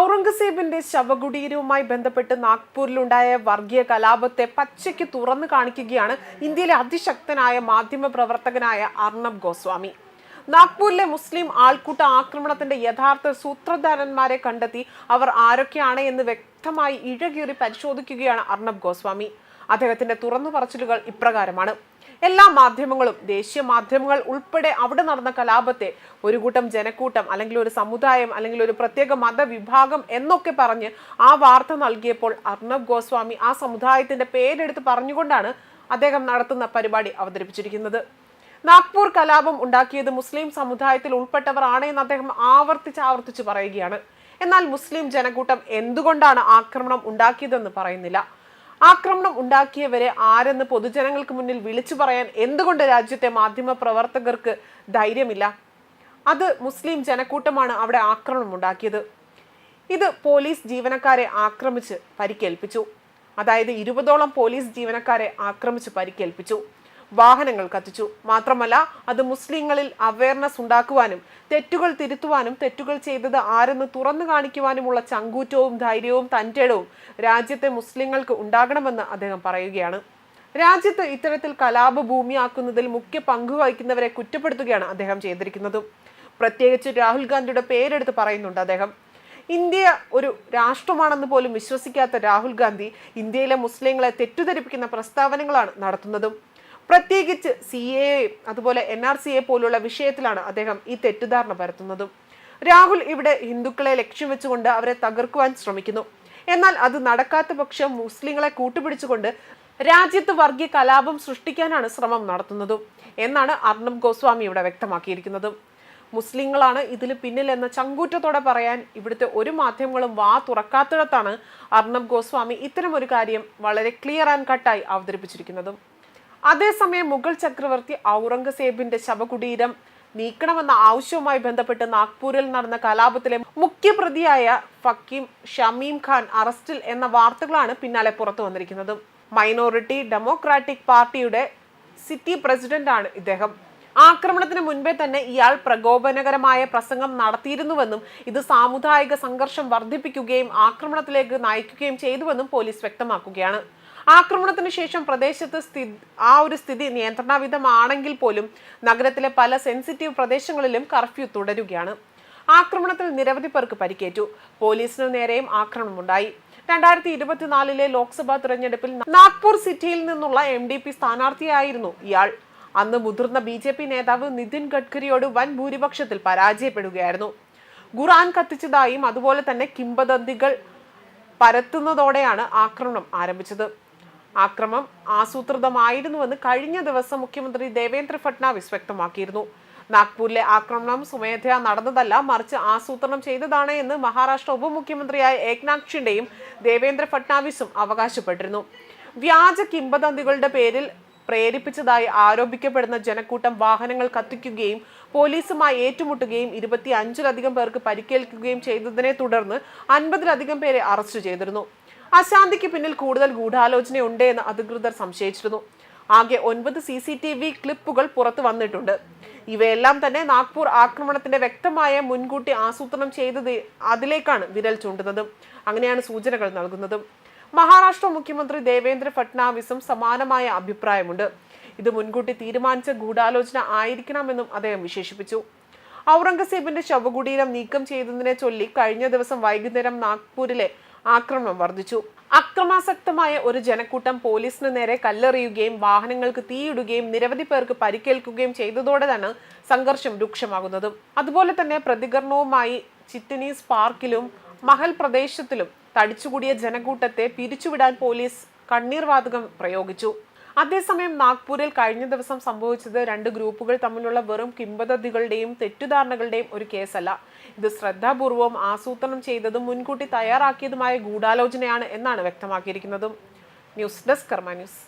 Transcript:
ഔറംഗസേബിന്റെ ശവകുടീരവുമായി ബന്ധപ്പെട്ട് നാഗ്പൂരിലുണ്ടായ വർഗീയ കലാപത്തെ പച്ചയ്ക്ക് തുറന്നു കാണിക്കുകയാണ് ഇന്ത്യയിലെ അതിശക്തനായ മാധ്യമ പ്രവർത്തകനായ അർണബ് ഗോസ്വാമി. നാഗ്പൂരിലെ മുസ്ലിം ആൾക്കൂട്ട ആക്രമണത്തിന്റെ യഥാർത്ഥ സൂത്രധാരന്മാരെ കണ്ടെത്തി അവർ ആരൊക്കെയാണ് എന്ന് വ്യക്തമായി ഇഴകീറി പരിശോധിക്കുകയാണ് അർണബ് ഗോസ്വാമി. അദ്ദേഹത്തിന്റെ തുറന്നു പറച്ചിലുകൾ ഇപ്രകാരമാണ്. എല്ലാ മാധ്യമങ്ങളും ദേശീയ മാധ്യമങ്ങൾ ഉൾപ്പെടെ അവിടെ നടന്ന കലാപത്തെ ഒരു കൂട്ടം ജനക്കൂട്ടം അല്ലെങ്കിൽ ഒരു സമുദായം അല്ലെങ്കിൽ ഒരു പ്രത്യേക മതവിഭാഗം എന്നൊക്കെ പറഞ്ഞ് ആ വാർത്ത നൽകിയപ്പോൾ അർണബ് ഗോസ്വാമി ആ സമുദായത്തിന്റെ പേരെടുത്ത് പറഞ്ഞുകൊണ്ടാണ് അദ്ദേഹം നടത്തുന്ന പരിപാടി അവതരിപ്പിച്ചിരിക്കുന്നത്. നാഗ്പൂർ കലാപം ഉണ്ടാക്കിയത് മുസ്ലിം സമുദായത്തിൽ ഉൾപ്പെട്ടവർ എന്ന് അദ്ദേഹം ആവർത്തിച്ച് ആവർത്തിച്ച് പറയുകയാണ്. എന്നാൽ മുസ്ലിം ജനക്കൂട്ടം എന്തുകൊണ്ടാണ് ആക്രമണം ഉണ്ടാക്കിയതെന്ന് പറയുന്നില്ല. ആക്രമണം ഉണ്ടാക്കിയവരെ ആരെന്ന് പൊതുജനങ്ങൾക്ക് മുന്നിൽ വിളിച്ചു പറയാൻ എന്തുകൊണ്ട് രാജ്യത്തെ മാധ്യമ പ്രവർത്തകർക്ക് ധൈര്യമില്ല? അത് മുസ്ലിം ജനക്കൂട്ടമാണ് അവിടെ ആക്രമണം ഉണ്ടാക്കിയത്. ഇത് പോലീസ് ജീവനക്കാരെ ആക്രമിച്ച് പരിക്കേൽപ്പിച്ചു. അതായത് ഇരുപതോളം പോലീസ് ജീവനക്കാരെ ആക്രമിച്ച് പരിക്കേൽപ്പിച്ചു. വാഹനങ്ങൾ കത്തിച്ചു. മാത്രമല്ല അത് മുസ്ലിങ്ങളിൽ അവയർനെസ് ഉണ്ടാക്കുവാനും തെറ്റുകൾ തിരുത്തുവാനും തെറ്റുകൾ ചെയ്തത് ആരെന്ന് തുറന്നു കാണിക്കുവാനുമുള്ള ചങ്കൂറ്റവും ധൈര്യവും തന്റേടവും രാജ്യത്തെ മുസ്ലിങ്ങൾക്ക് ഉണ്ടാകണമെന്ന് അദ്ദേഹം പറയുകയാണ്. രാജ്യത്ത് ഇത്തരത്തിൽ കലാപഭൂമിയാക്കുന്നതിൽ മുഖ്യ പങ്കു വഹിക്കുന്നവരെ കുറ്റപ്പെടുത്തുകയാണ് അദ്ദേഹം ചെയ്തിരിക്കുന്നത്. പ്രത്യേകിച്ച് രാഹുൽ ഗാന്ധിയുടെ പേരെടുത്ത് പറയുന്നുണ്ട് അദ്ദേഹം. ഇന്ത്യ ഒരു രാഷ്ട്രമാണെന്ന് പോലും വിശ്വസിക്കാത്ത രാഹുൽ ഗാന്ധി ഇന്ത്യയിലെ മുസ്ലിങ്ങളെ തെറ്റിദ്ധരിപ്പിക്കുന്ന പ്രസ്താവനകളാണ് നടത്തുന്നതും. പ്രത്യേകിച്ച് സി എ അതുപോലെ എൻ ആർ സി എ പോലുള്ള വിഷയത്തിലാണ് അദ്ദേഹം ഈ തെറ്റിദ്ധാരണ പരത്തുന്നതും. രാഹുൽ ഇവിടെ ഹിന്ദുക്കളെ ലക്ഷ്യം വെച്ചുകൊണ്ട് അവരെ തകർക്കുവാൻ ശ്രമിക്കുന്നു. എന്നാൽ അത് നടക്കാത്ത പക്ഷം മുസ്ലിങ്ങളെ കൂട്ടുപിടിച്ചുകൊണ്ട് രാജ്യത്ത് വർഗീയ കലാപം സൃഷ്ടിക്കാനാണ് ശ്രമം നടത്തുന്നതും എന്നാണ് അർണബ് ഗോസ്വാമി ഇവിടെ വ്യക്തമാക്കിയിരിക്കുന്നത്. മുസ്ലിങ്ങളാണ് ഇതിൽ പിന്നിൽ എന്ന ചങ്കൂറ്റത്തോടെ പറയാൻ ഇവിടുത്തെ ഒരു മാധ്യമങ്ങളും വാ തുറക്കാത്തിടത്താണ് അർണബ് ഗോസ്വാമി ഇത്തരം ഒരു കാര്യം വളരെ ക്ലിയർ ആൻഡ് കട്ടായി അവതരിപ്പിച്ചിരിക്കുന്നതും. അതേസമയം മുഗൾ ചക്രവർത്തി ഔറംഗസേബിന്റെ ശവകുടീരം നീക്കണമെന്ന ആവശ്യവുമായി ബന്ധപ്പെട്ട് നാഗ്പൂരിൽ നടന്ന കലാപത്തിലെ മുഖ്യപ്രതിയായ ഫക്കീം ഷമീം ഖാൻ അറസ്റ്റിൽ എന്ന വാർത്തകളാണ് പിന്നാലെ പുറത്തു വന്നിരിക്കുന്നത്. മൈനോറിറ്റി ഡെമോക്രാറ്റിക് പാർട്ടിയുടെ സിറ്റി പ്രസിഡന്റാണ് ഇദ്ദേഹം. ആക്രമണത്തിന് മുൻപേ തന്നെ ഇയാൾ പ്രകോപനകരമായ പ്രസംഗം നടത്തിയിരുന്നുവെന്നും ഇത് സാമുദായിക സംഘർഷം വർദ്ധിപ്പിക്കുകയും ആക്രമണത്തിലേക്ക് നയിക്കുകയും ചെയ്തുവെന്നും പോലീസ് വ്യക്തമാക്കുകയാണ്. ആക്രമണത്തിന് ശേഷം പ്രദേശത്ത് സ്ഥിതി ആ ഒരു സ്ഥിതി നിയന്ത്രണാവിധമാണെങ്കിൽ പോലും നഗരത്തിലെ പല സെൻസിറ്റീവ് പ്രദേശങ്ങളിലും കർഫ്യൂ തുടരുകയാണ്. ആക്രമണത്തിൽ നിരവധി പേർക്ക് പരിക്കേറ്റു. പോലീസിനു നേരെയും ആക്രമണമുണ്ടായി. രണ്ടായിരത്തി ഇരുപത്തിനാലിലെ ലോക്സഭാ തിരഞ്ഞെടുപ്പിൽ നാഗ്പൂർ സിറ്റിയിൽ നിന്നുള്ള എം ഡി പി സ്ഥാനാർത്ഥിയായിരുന്നു ഇയാൾ. അന്ന് മുതിർന്ന ബി ജെ പി നേതാവ് നിതിൻ ഗഡ്കരിയോട് വൻ ഭൂരിപക്ഷത്തിൽ പരാജയപ്പെടുകയായിരുന്നു. ഖുറാൻ കത്തിച്ചതായും അതുപോലെ തന്നെ കിംബദന്തികൾ പരത്തുന്നതോടെയാണ് ആക്രമണം ആരംഭിച്ചത്. ആക്രമം ആസൂത്രിതമായിരുന്നുവെന്ന് കഴിഞ്ഞ ദിവസം മുഖ്യമന്ത്രി ദേവേന്ദ്ര ഫട്നാവിസ് വ്യക്തമാക്കിയിരുന്നു. നാഗ്പൂരിലെ ആക്രമണം സ്വമേധയാ നടന്നതല്ല മറിച്ച് ആസൂത്രണം ചെയ്തതാണ് എന്ന് മഹാരാഷ്ട്ര ഉപമുഖ്യമന്ത്രിയായ ഏക്നാഥ് ഷിൻഡെയും ദേവേന്ദ്ര ഫട്നാവിസും അവകാശപ്പെട്ടിരുന്നു. വ്യാജ കിംബദന്തികളുടെ പേരിൽ പ്രേരിപ്പിച്ചതായി ആരോപിക്കപ്പെടുന്ന ജനക്കൂട്ടം വാഹനങ്ങൾ കത്തിക്കുകയും പോലീസുമായി ഏറ്റുമുട്ടുകയും ഇരുപത്തി അഞ്ചിലധികം പേർക്ക് പരിക്കേൽക്കുകയും ചെയ്തതിനെ തുടർന്ന് അൻപതിലധികം പേരെ അറസ്റ്റ് ചെയ്തിരുന്നു. അശാന്തിക്ക് പിന്നിൽ കൂടുതൽ ഗൂഢാലോചനയുണ്ട് എന്ന് അധികൃതർ സംശയിച്ചിരുന്നു. ആകെ ഒൻപത് സി സി ടി വി ക്ലിപ്പുകൾ പുറത്തു വന്നിട്ടുണ്ട്. ഇവയെല്ലാം തന്നെ നാഗ്പൂർ ആക്രമണത്തിന്റെ വ്യക്തമായ മുൻകൂട്ടി ആസൂത്രണം ചെയ്തത് അതിലേക്കാണ് വിരൽ ചൂണ്ടുന്നതും. അങ്ങനെയാണ് സൂചനകൾ നൽകുന്നതും. മഹാരാഷ്ട്ര മുഖ്യമന്ത്രി ദേവേന്ദ്ര ഫട്നാവിസും സമാനമായ അഭിപ്രായമുണ്ട്. ഇത് മുൻകൂട്ടി തീരുമാനിച്ച ഗൂഢാലോചന ആയിരിക്കണമെന്നും അദ്ദേഹം വിശേഷിപ്പിച്ചു. ഔറംഗസേബിന്റെ ശവകുടീരം നീക്കം ചെയ്തതിനെ ചൊല്ലി കഴിഞ്ഞ ദിവസം വൈകുന്നേരം നാഗ്പൂരിലെ ആക്രമണം വർദ്ധിച്ചു. അക്രമാസക്തമായ ഒരു ജനക്കൂട്ടം പോലീസിന് നേരെ കല്ലെറിയുകയും വാഹനങ്ങൾക്ക് തീയിടുകയും നിരവധി പേർക്ക് പരിക്കേൽക്കുകയും ചെയ്തതോടെ തന്നെ സംഘർഷം രൂക്ഷമാകുന്നത്. അതുപോലെ തന്നെ പ്രതികരണവുമായി ചിറ്റനീസ് പാർക്കിലും മഹൽ പ്രദേശത്തിലും തടിച്ചുകൂടിയ ജനക്കൂട്ടത്തെ പിരിച്ചുവിടാൻ പോലീസ് കണ്ണീർവാതകം പ്രയോഗിച്ചു. അതേസമയം നാഗ്പൂരിൽ കഴിഞ്ഞ ദിവസം സംഭവിച്ചത് രണ്ട് ഗ്രൂപ്പുകൾ തമ്മിലുള്ള വെറും കിംവദന്തികളുടെയും തെറ്റുധാരണകളുടെയും ഒരു കേസല്ല. ഇത് ശ്രദ്ധാപൂർവം ആസൂത്രണം ചെയ്തതും മുൻകൂട്ടി തയ്യാറാക്കിയതുമായ ഗൂഢാലോചനയാണ് എന്നാണ് വ്യക്തമാക്കിയിരിക്കുന്നതും. News desk Karma news.